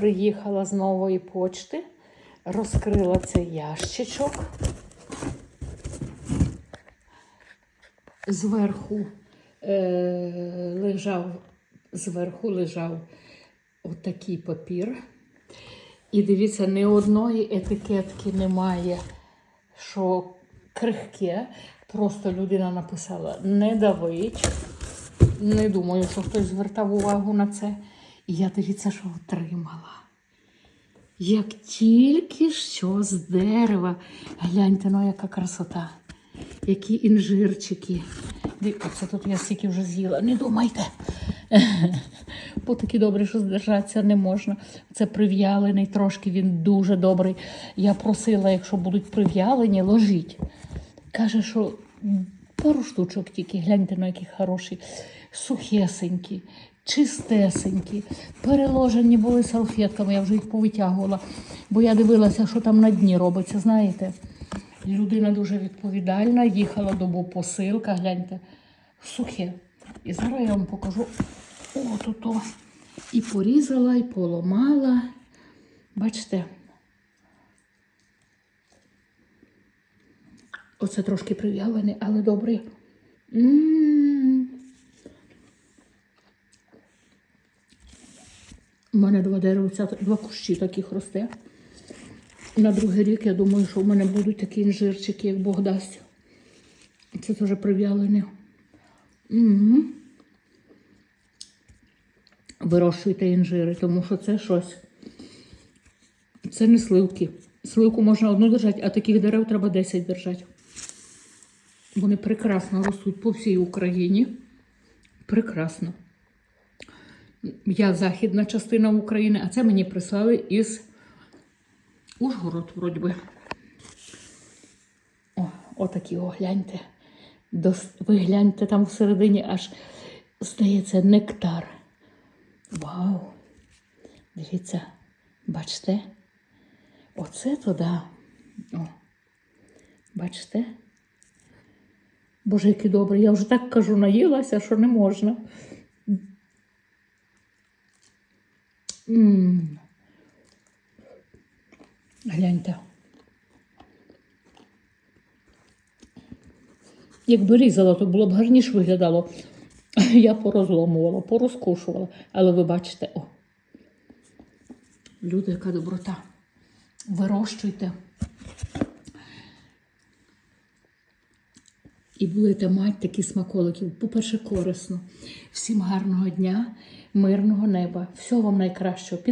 Приїхала з нової почти, розкрила цей ящичок. Зверху е, лежав, зверху лежав отакий папір. І дивіться, ні одної етикетки немає, що крихке. Просто людина написала не давить. Не думаю, що хтось звертав увагу на це. І я дивіться, що отримала. Як тільки що з дерева. Гляньте, ну яка красота. Які інжирчики. Дивіться, тут я стільки вже з'їла. Не думайте. Бо такі добрі, що здержатися не можна. Це прив'ялений трошки, він дуже добрий. Я просила, якщо будуть прив'ялені, ложіть. Каже, що пару штучок тільки, гляньте, на які хороші, сухесенькі, чистесенькі, переложені були салфетками, я вже їх повитягувала, бо я дивилася, що там на дні робиться, знаєте. Людина дуже відповідальна, їхала до посилка, гляньте, сухе. І зараз я вам покажу от-ото. І порізала, і поламала. Бачите? Оце трошки прив'ялений, але добрий. М. У мене два деревця, два кущі таких росте. На другий рік я думаю, що в мене будуть такі інжирчики, як Бог дасть. Це теж прив'ялене. М. Вирощуйте інжири, тому що це щось. Це не сливки. Сливку можна одну держати, а таких дерев треба 10 держати. Вони прекрасно ростуть по всій Україні. Прекрасно. Я західна частина України, а це мені прислали із Ужгород, вроді би. О, отакі, о, гляньте. Дос- Ви гляньте там всередині аж, здається, нектар. Вау! Дивіться, бачите? Оце то да. О, бачите? Боже, який добрий. Я вже так кажу, наїлася, що не можна. М Гляньте. Якби різала, то було б гарніше виглядало. Я порозломувала, порозкушувала. Але ви бачите, о. Люди, яка доброта. Вирощуйте. І будете мати такі смаколики. По-перше, корисно. Всім гарного дня, мирного неба. Всього вам найкращого.